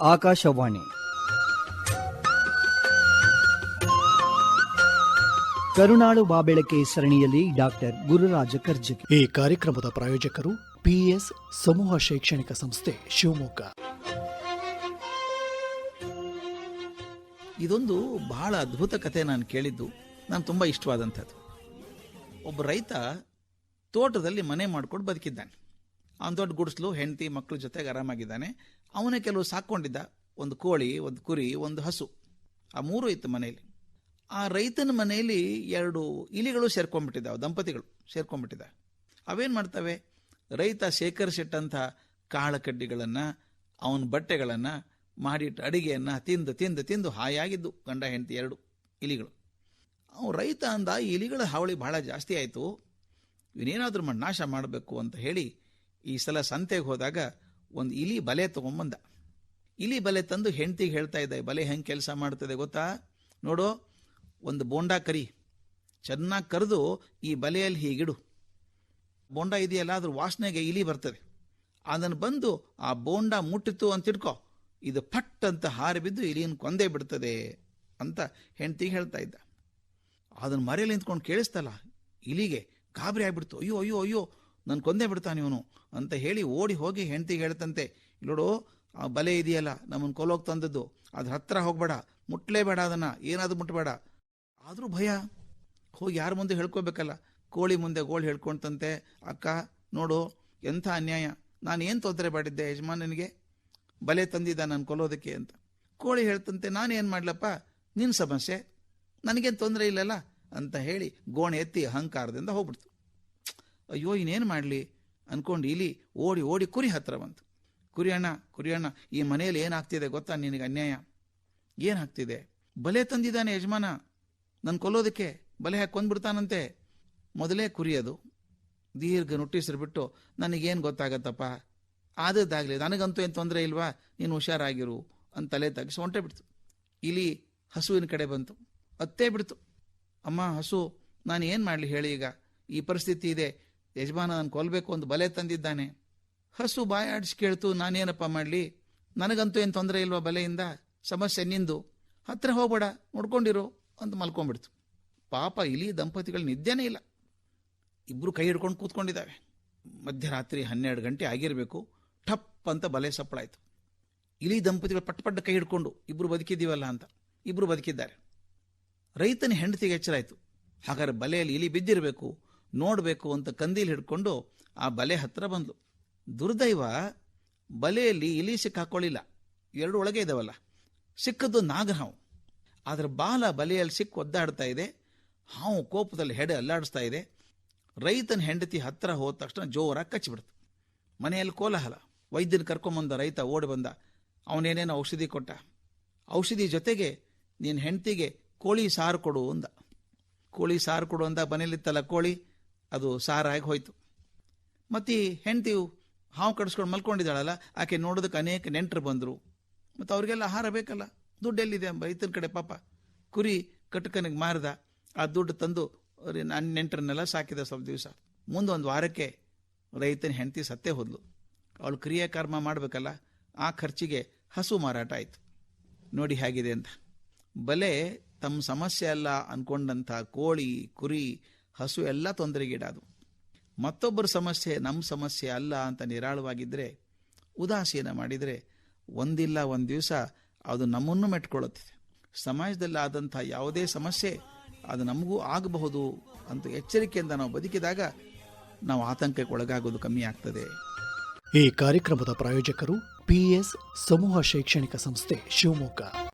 ಆಕಾಶವಾಣಿ. ಕರುನಾಳು ಬಾಬೆಳಕೆ ಸರಣಿಯಲ್ಲಿ ಡಾಕ್ಟರ್ ಗುರುರಾಜ ಕರ್ಜಗಿ. ಈ ಕಾರ್ಯಕ್ರಮದ ಪ್ರಾಯೋಜಕರು ಪಿಎಸ್ ಸಮೂಹ ಶೈಕ್ಷಣಿಕ ಸಂಸ್ಥೆ ಶಿವಮೊಗ್ಗ. ಇದೊಂದು ಬಹಳ ಅದ್ಭುತ ಕತೆ ನಾನು ಕೇಳಿದ್ದು. ನಾನು ತುಂಬ ಇಷ್ಟವಾದಂಥದ್ದು. ಒಬ್ಬ ರೈತ ತೋಟದಲ್ಲಿ ಮನೆ ಮಾಡ್ಕೊಂಡು ಬದುಕಿದ್ದಾನೆ. ಅವನ ದೊಡ್ಡ ಗುಡಿಸ್ಲು ಹೆಂಡತಿ ಮಕ್ಕಳ ಜೊತೆಗೆ ಆರಾಮಾಗಿದ್ದಾನೆ. ಅವನೇ ಕೆಲವು ಸಾಕೊಂಡಿದ್ದ ಒಂದು ಕೋಳಿ, ಒಂದು ಕುರಿ, ಒಂದು ಹಸು. ಆ ಮೂರು ಇತ್ತು ಮನೆಯಲ್ಲಿ. ಆ ರೈತನ ಮನೆಯಲ್ಲಿ ಎರಡು ಇಲಿಗಳು ಸೇರ್ಕೊಂಡ್ಬಿಟ್ಟಿದ್ದಾವೆ, ದಂಪತಿಗಳು ಸೇರ್ಕೊಂಡ್ಬಿಟ್ಟಿದ್ದ ಅವೇನು ಮಾಡ್ತವೆ? ರೈತ ಶೇಖರಿಸಿಟ್ಟಂಥ ಕಾಳ ಕಡ್ಡಿಗಳನ್ನು ಅವನ ಬಟ್ಟೆಗಳನ್ನು ಮಾಡಿಟ್ಟು ಅಡಿಗೆಯನ್ನು ತಿಂದು ತಿಂದು ತಿಂದು ಹಾಯಾಗಿದ್ದು ಗಂಡ, ಹೆಂಡತಿ ಎರಡು ಇಲಿಗಳು. ಅವನು ರೈತ ಅಂದ, ಈ ಇಲಿಗಳ ಹಾವಳಿ ಬಹಳ ಜಾಸ್ತಿ ಆಯಿತು. ಇವನೇನಾದರೂ ನಾಶ ಮಾಡಬೇಕು ಅಂತ ಹೇಳಿ ಈ ಸಲ ಸಂತೆಗೆ ಹೋದಾಗ ಒಂದು ಇಲಿ ಬಲೆ ತೊಗೊಂಬಂದ. ಇಲಿ ಬಲೆ ತಂದು ಹೆಂಡ್ತಿಗೆ ಹೇಳ್ತಾ ಇದ್ದ ಬಲೆ ಹೆಂಗೆ ಕೆಲಸ ಮಾಡ್ತದೆ ಗೊತ್ತಾ? ನೋಡು, ಒಂದು ಬೋಂಡ ಕರಿ. ಚೆನ್ನಾಗಿ ಕರೆದು ಈ ಬಲೆಯಲ್ಲಿ ಹೀಗಿಡು. ಬೋಂಡ ಇದೆಯಲ್ಲ, ಅದ್ರ ವಾಸನೆಗೆ ಇಲಿ ಬರ್ತದೆ. ಅದನ್ನು ಬಂದು ಆ ಬೋಂಡ ಮುಟ್ಟಿತು ಅಂತ ಇಟ್ಕೋ ಇದು ಫಟ್ ಅಂತ ಹಾರಿ ಬಿದ್ದು ಇಲಿಯನ್ನು ಕೊಂದೇ ಬಿಡ್ತದೆ ಅಂತ ಹೆಂಡ್ತಿಗೆ ಹೇಳ್ತಾ ಇದ್ದ. ಅದನ್ನು ಮರೆಯಲ್ಲಿ ನಿಂತ್ಕೊಂಡು ಕೇಳಿಸ್ತಲ್ಲ, ಇಲಿಗೆ ಗಾಬರಿ ಆಗ್ಬಿಡ್ತು. ಅಯ್ಯೋ ಅಯ್ಯೋ ಅಯ್ಯೋ ನಾನು ಕೊಂದೇ ಬಿಡ್ತಾನೆ ಇವನು ಅಂತ ಹೇಳಿ ಓಡಿ ಹೋಗಿ ಹೆಂಡತಿಗೆ ಹೇಳ್ತಂತೆ, ಇಲ್ಲೋಡು, ಆ ಬಲೆ ಇದೆಯಲ್ಲ ನಮ್ಮನ್ನು ಕೊಲೋಗಿ ತಂದದ್ದು, ಅದ್ರ ಹತ್ರ ಹೋಗ್ಬೇಡ, ಮುಟ್ಲೇಬೇಡ ಅದನ್ನು, ಏನಾದರೂ ಮುಟ್ಬೇಡ. ಆದರೂ ಭಯ. ಹೋಗಿ ಯಾರ ಮುಂದೆ ಹೇಳ್ಕೋಬೇಕಲ್ಲ? ಕೋಳಿ ಮುಂದೆ ಗೋಳು ಹೇಳ್ಕೊಂತಂತೆ, ಅಕ್ಕ, ನೋಡು, ಎಂಥ ಅನ್ಯಾಯ. ನಾನು ಏನು ತೊಂದರೆ ಮಾಡಿದ್ದೆ ಯಜಮಾನನಿಗೆ? ಬಲೆ ತಂದಿದ್ದ ನಾನು ಕೊಲ್ಲೋದಕ್ಕೆ ಅಂತ. ಕೋಳಿ ಹೇಳ್ತಂತೆ ನಾನೇನು ಮಾಡಲಪ್ಪ? ನಿನ್ನ ಸಮಸ್ಯೆ. ನನಗೇನು ತೊಂದರೆ ಇಲ್ಲಲ್ಲ? ಅಂತ ಹೇಳಿ ಗೋಣೆ ಎತ್ತಿ ಅಹಂಕಾರದಿಂದ ಹೋಗ್ಬಿಡ್ತು. ಅಯ್ಯೋ, ಇನ್ನೇನು ಮಾಡಲಿ? ಅನ್ಕೊಂಡು ಇಲಿ ಓಡಿ ಓಡಿ ಕುರಿ ಹತ್ರ ಬಂತು. ಕುರಿ ಅಣ್ಣ ಕುರಿ ಅಣ್ಣ, ಈ ಮನೆಯಲ್ಲಿ ಏನಾಗ್ತಿದೆ ಗೊತ್ತಾ ನಿನಗೆ ಅನ್ಯಾಯ? ಏನಾಗ್ತಿದೆ ಬಲೆ ತಂದಿದ್ದಾನೆ ಯಜಮಾನ. ನನ್ನ ಕೊಲ್ಲೋದಕ್ಕೆ ಬಲೆ ಹಾಕಿ ಕೊಂದ್ಬಿಡ್ತಾನಂತೆ. ಮೊದಲೇ ಕುರಿಯೋದು ದೀರ್ಘ ನುಟ್ಟಿಸ್ರು ಬಿಟ್ಟು, ನನಗೇನು ಗೊತ್ತಾಗತ್ತಪ್ಪ? ಆದದ್ದಾಗಲಿ ನನಗಂತೂ ಏನು ತೊಂದರೆ ಇಲ್ವಾ? ನೀನು ಹುಷಾರಾಗಿರು. ಅಂತ ತಲೆ ತಗ್ಸಿ ಹೊಂಟೆ ಬಿಡ್ತು. ಇಲಿ ಹಸುವಿನ ಕಡೆ ಬಂತು. ಅತ್ತೇ ಬಿಡ್ತು. ಅಮ್ಮ, ಹಸು, ನಾನು ಏನು ಮಾಡಲಿ ಹೇಳಿ ಈಗ? ಈ ಪರಿಸ್ಥಿತಿ ಇದೆ. ಯಜಮಾನ ನಾನು ಕೊಲ್ಲಬೇಕು ಒಂದು ಬಲೆ ತಂದಿದ್ದಾನೆ. ಹಸು ಬಾಯಾಡಿಸಿ ಕೇಳ್ತು, ನಾನೇನಪ್ಪ ಮಾಡಲಿ? ನನಗಂತೂ ಏನು ತೊಂದರೆ ಇಲ್ವಾ ಬಲೆಯಿಂದ? ಸಮಸ್ಯೆ ನಿಂದು. ಹತ್ರ ಹೋಗ್ಬೇಡ, ನೋಡ್ಕೊಂಡಿರು ಅಂತ ಮಲ್ಕೊಂಡ್ಬಿಡ್ತು. ಪಾಪ ಇಲಿ ದಂಪತಿಗಳು ನಿದ್ದೆನೇ ಇಲ್ಲ. ಇಬ್ಬರು ಕೈ ಹಿಡ್ಕೊಂಡು ಕೂತ್ಕೊಂಡಿದ್ದಾವೆ. ಮಧ್ಯರಾತ್ರಿ ಹನ್ನೆರಡು ಗಂಟೆ ಆಗಿರಬೇಕು, ಠಪ್ ಅಂತ ಬಲೆ ಸಪ್ಪಳಾಯಿತು. ಇಲಿ ದಂಪತಿಗಳು ಪಟ್ ಪಟ್ಟ ಕೈ ಹಿಡ್ಕೊಂಡು ಇಬ್ಬರು ಬದುಕಿದ್ದೀವಲ್ಲ ಅಂತ. ಇಬ್ಬರು ಬದುಕಿದ್ದಾರೆ. ರೈತನ ಹೆಂಡತಿಗೆ ಎಚ್ಚರಾಯಿತು. ಹಾಗಾದ್ರೆ ಬಲೆಯಲ್ಲಿ ಇಲಿ ಬಿದ್ದಿರಬೇಕು ನೋಡಬೇಕು ಅಂತ ಕಂದೀಲ್ ಹಿಡ್ಕೊಂಡು ಆ ಬಲೆ ಹತ್ರ ಬಂದ್ಲು. ದುರ್ದೈವ, ಬಲೆಯಲ್ಲಿ ಇಲಿ ಸಿಕ್ಕಾಕೊಳ್ಳಿಲ್ಲ ಎರಡು ಒಳಗೆ ಇದಾವಲ್ಲ. ಸಿಕ್ಕದ್ದು ನಾಗಹಾವು ಅದರ ಬಾಲ ಬಲೆಯಲ್ಲಿ ಸಿಕ್ಕು ಒದ್ದಾಡ್ತಾ ಇದೆ. ಹಾವು ಕೋಪದಲ್ಲಿ ಹೆಡೆ ಅಲ್ಲಾಡಿಸ್ತಾ ಇದೆ. ರೈತನ ಹೆಂಡತಿ ಹತ್ರ ಹೋದ ತಕ್ಷಣ ಜೋರಾಗಿ ಕಚ್ಚಿಬಿಡ್ತು. ಮನೆಯಲ್ಲಿ ಕೋಲಾಹಲ. ವೈದ್ಯನ ಕರ್ಕೊಂಬಂದ ರೈತ ಓಡಿ ಬಂದ. ಅವನೇನೇನೋ ಔಷಧಿ ಕೊಟ್ಟ. ಔಷಧಿ ಜೊತೆಗೆ ನಿನ್ನ ಹೆಂಡತಿಗೆ ಕೋಳಿ ಸಾರು ಕೊಡು ಅಂದ. ಕೋಳಿ ಸಾರು ಕೊಡು ಅಂದ. ಮನೇಲಿತ್ತಲ್ಲ ಕೋಳಿ? ಅದು ಸಾರಾಗಿ ಹೋಯ್ತು. ಮತ್ತು ಹೆಂಡತಿ ಹಾವು ಕಡಿಸ್ಕೊಂಡು ಮಲ್ಕೊಂಡಿದ್ದಾಳಲ್ಲ, ಆಕೆ ನೋಡೋದಕ್ಕೆ ಅನೇಕ ನೆಂಟರು ಬಂದರು. ಮತ್ತು ಅವ್ರಿಗೆಲ್ಲ ಆಹಾರ ಬೇಕಲ್ಲ ದುಡ್ಡು ಎಲ್ಲಿದೆ ರೈತನ ಕಡೆ ಪಾಪ. ಕುರಿ ಕಟಕನಿಗೆ ಮಾರಿದ, ಆ ದುಡ್ಡು ತಂದು ನನ್ನ ನೆಂಟರನ್ನೆಲ್ಲ ಸಾಕಿದ ಸ್ವಲ್ಪ ದಿವಸ. ಮುಂದೊಂದು ವಾರಕ್ಕೆ ರೈತನ ಹೆಂಡತಿ ಸತ್ತೇ ಹೋದ್ಲು. ಅವಳು ಕ್ರಿಯಾಕರ್ಮ ಮಾಡಬೇಕಲ್ಲ, ಆ ಖರ್ಚಿಗೆ ಹಸು ಮಾರಾಟ ಆಯಿತು. ನೋಡಿ ಹೇಗಿದೆ ಅಂತ. ಬಲೆ ತಮ್ಮ ಸಮಸ್ಯೆ ಅಲ್ಲ ಅಂದ್ಕೊಂಡಂಥ ಕೋಳಿ, ಕುರಿ ಹಸು ಎಲ್ಲ ತೊಂದರೆಗೀಡಾದು. ಮತ್ತೊಬ್ಬರ ಸಮಸ್ಯೆ ನಮ್ಮ ಸಮಸ್ಯೆ ಅಲ್ಲ ಅಂತ ನಿರಾಳವಾಗಿದ್ದರೆ ಉದಾಸೀನ ಮಾಡಿದರೆ ಒಂದಿಲ್ಲ ಒಂದು ದಿವಸ ಅದು ನಮ್ಮನ್ನು ಮೆಟ್ಕೊಳ್ಳುತ್ತಿದೆ. ಸಮಾಜದಲ್ಲಿ ಆದಂಥ ಯಾವುದೇ ಸಮಸ್ಯೆ ಅದು ನಮಗೂ ಆಗಬಹುದು ಅಂತ ಎಚ್ಚರಿಕೆಯಿಂದ ನಾವು ಬದುಕಿದಾಗ ನಾವು ಆತಂಕಕ್ಕೆ ಒಳಗಾಗೋದು ಕಮ್ಮಿ ಆಗ್ತದೆ. ಈ ಕಾರ್ಯಕ್ರಮದ ಪ್ರಾಯೋಜಕರು ಪಿಎಸ್ ಸಮೂಹ ಶೈಕ್ಷಣಿಕ ಸಂಸ್ಥೆ ಶಿವಮೊಗ್ಗ.